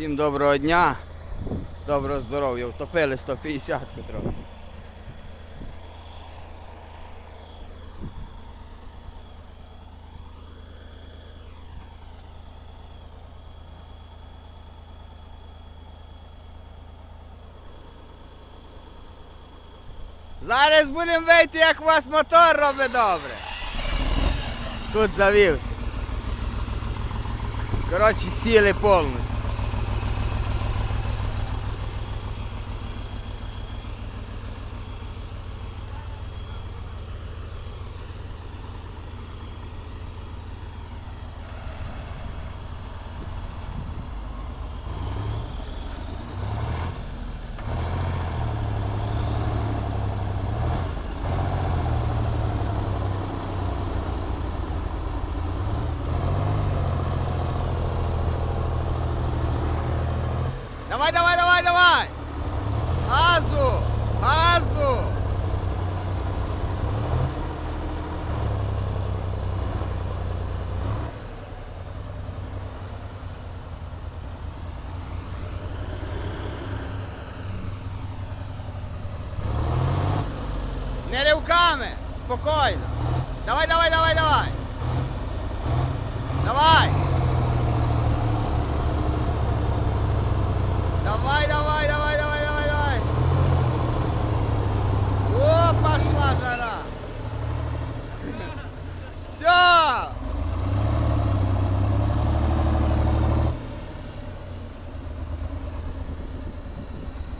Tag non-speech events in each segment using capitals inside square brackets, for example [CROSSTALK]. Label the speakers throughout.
Speaker 1: Всім доброго дня, доброго здоров'я. Втопили 150 трохи. Зараз будемо вийти, як у вас мотор робить добре. Тут завівся. Коротше, сіли повністю. Спокійно! Давай, давай, давай, давай! Давай! Давай, давай, давай, давай, давай, давай. О, пошла жара. Все.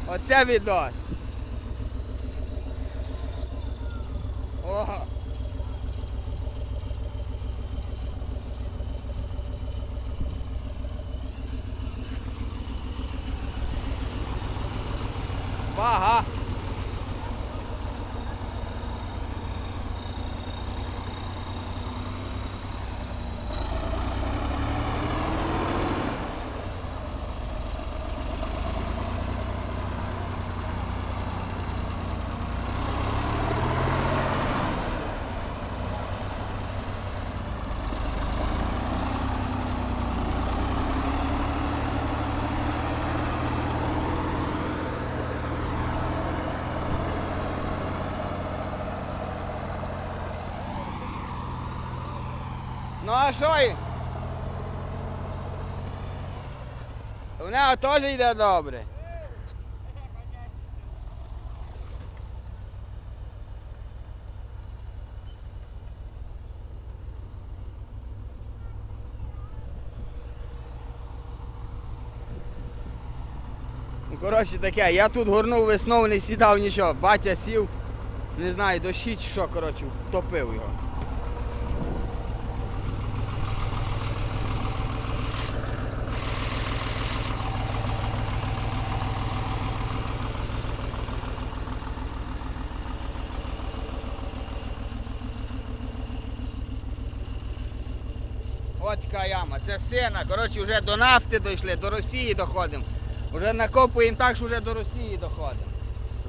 Speaker 1: Оце відос. О. Вага. Ну а що? У нього теж йде добре. Ну, коротше таке, я тут горнув весною, не сідав нічого. Батя сів, не знаю, дощі чи що, коротше, втопив його. От яма, це сина. Коротше, вже до нафти дійшли, до Росії доходимо. Вже накопуємо так, що вже до Росії доходимо.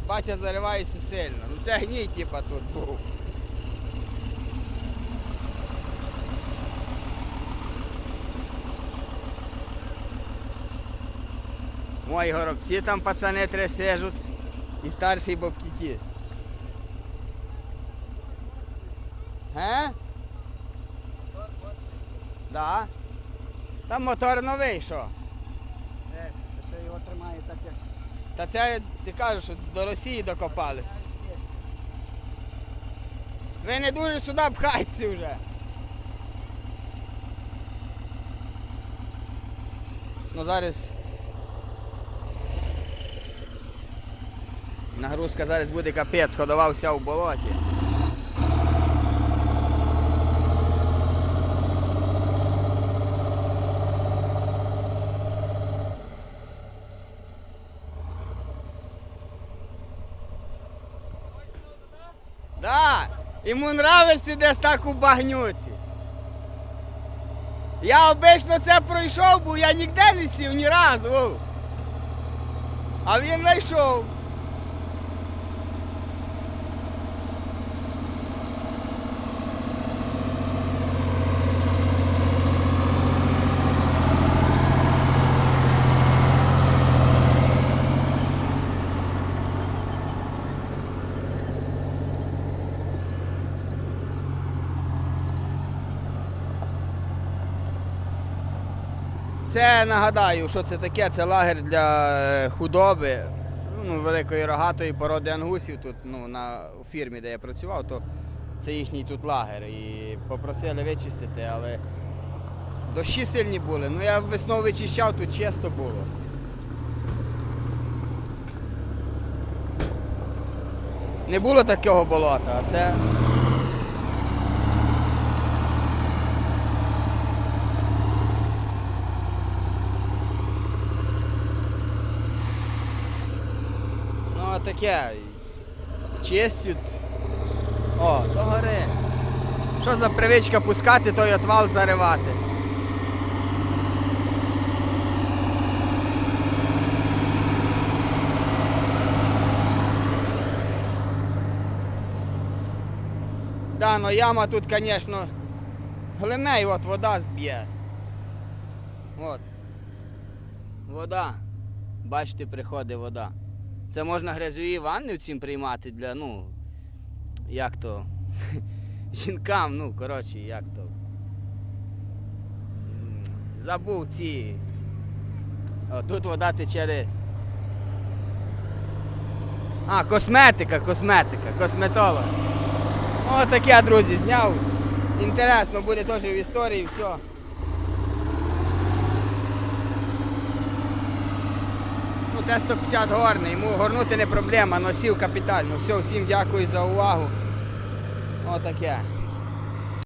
Speaker 1: Батя заривається сильно. Ну це гній, типа, тут був. Мої горобці там пацани трясежуть. І старший бабкіті. Ге? Да. Там мотор новий, що?
Speaker 2: Е, Це його тримає так як.
Speaker 1: Та це ти кажеш, що до Росії докопались. Ви не дуже сюди пхайтеся вже. Ну зараз. Нагрузка зараз буде капець, ходувався в болоті. Да, йому нравиться десь так у багнюці. Я обично це пройшов, бо я ніде не сів ні разу. А він знайшов. Це нагадаю, що це таке. Це лагер для е, худоби, ну, великої рогатої породи ангусів. Тут ну, на фірмі, де я працював, то це їхній тут лагер. І попросили вичистити, але дощі сильні були. Ну я весною вичищав, тут чисто було. Не було такого болота, а це. Таке. Чистють. О, то гори. Що за привичка пускати, той отвал заривати. Да, но яма тут, звісно, глиней, от вода зб'є. От. Вода. Бачите, приходить вода. Це можна грязьові ванни цим приймати для, ну, як то, [LAUGHS] жінкам, ну, коротше, як то. Забув ці. О, тут вода тече десь. А, косметика, косметика, косметолог. О, таке, друзі, зняв. Інтересно буде теж в історії, все. Ну, Т-150 горний, йому горнути не проблема, носів капітально. Все, всім дякую за увагу. Отаке.